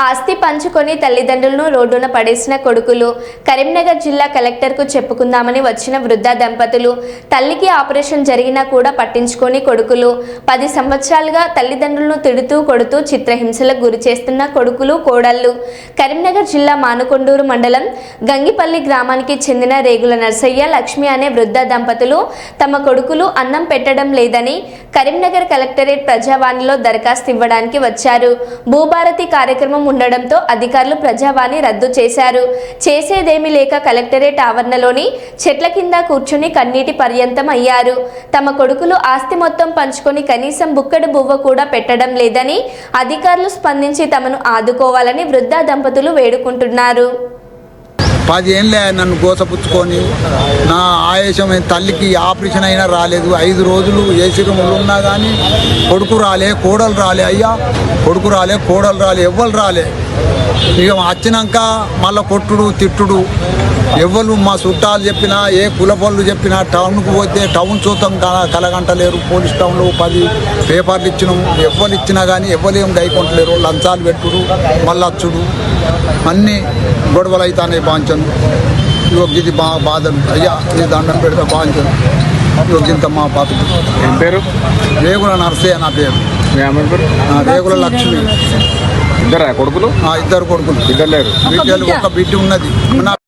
ఆస్తి పంచుకొని తల్లిదండ్రులను రోడ్డున పడేసిన కొడుకులు. కరీంనగర్ జిల్లా కలెక్టర్కు చెప్పుకుందామని వచ్చిన వృద్ధ దంపతులు. తల్లికి ఆపరేషన్ జరిగినా కూడా పట్టించుకొని కొడుకులు. పది సంవత్సరాలుగా తల్లిదండ్రులను తిడుతూ కొడుతూ చిత్రహింసలకు గురి చేస్తున్న కొడుకులు కోడళ్ళు. కరీంనగర్ జిల్లా మానుకొండూరు మండలం గంగిపల్లి గ్రామానికి చెందిన రేగుల నర్సయ్య లక్ష్మి అనే వృద్ధ దంపతులు తమ కొడుకులు అన్నం పెట్టడం లేదని కరీంనగర్ కలెక్టరేట్ ప్రజావాణిలో దరఖాస్తు ఇవ్వడానికి వచ్చారు. భూభారతి కార్యక్రమం ఉండడంతో అధికారులు ప్రజావాణి రద్దు చేశారు. చేసేదేమీ లేక కలెక్టరేట్ ఆవరణలోని చెట్ల కింద కూర్చుని కన్నీటి పర్యంతం అయ్యారు. తమ కొడుకులు ఆస్తి మొత్తం పంచుకొని కనీసం బుక్కడు బువ్వ కూడా పెట్టడం లేదని అధికారులు స్పందించి తమను ఆదుకోవాలని వృద్ధా దంపతులు వేడుకుంటున్నారు. పది ఏళ్ళే నన్ను గోసపుచ్చుకొని నా ఆయేషం తల్లికి ఆపరేషన్ అయినా రాలేదు. ఐదు రోజులు ఏసీ రూములు ఉన్నా కానీ కొడుకు రాలే కోడలు రాలే అయ్యా కొడుకు రాలే కోడలు రాలే ఎవ్వరు రాలే. ఇక వచ్చినాక మళ్ళీ కొట్టుడు తిట్టుడు. ఎవ్వరు మా చుట్టాలు చెప్పినా ఏ కులపళ్ళు చెప్పినా టౌన్కు పోతే టౌన్ చూద్దాం కలగంటలేరు పోలీస్ టౌన్లో పది పేపర్లు ఇచ్చినాం. ఎవ్వరు ఇచ్చినా కానీ ఎవ్వరేం గైకొంటలేరు. లంచాలు పెట్టుడు మళ్ళీ వచ్చుడు. అన్నీ గొడవలు అవుతానే బాంచను ఇగో ఇది బా బాధలు అయ్యా ఈ దండం పెడితే ఇగో ఇంత మా బతుకు ఏం పేరు? రేగుల నర్సయ్య నా పేరు. రేగుల లక్ష్మి. ఇద్దరా కొడుకులు? ఆ ఇద్దరు కొడుకులు. ఇద్దరు లేరు. బిడ్డలు ఒక బిడ్డ. ఉన్నది.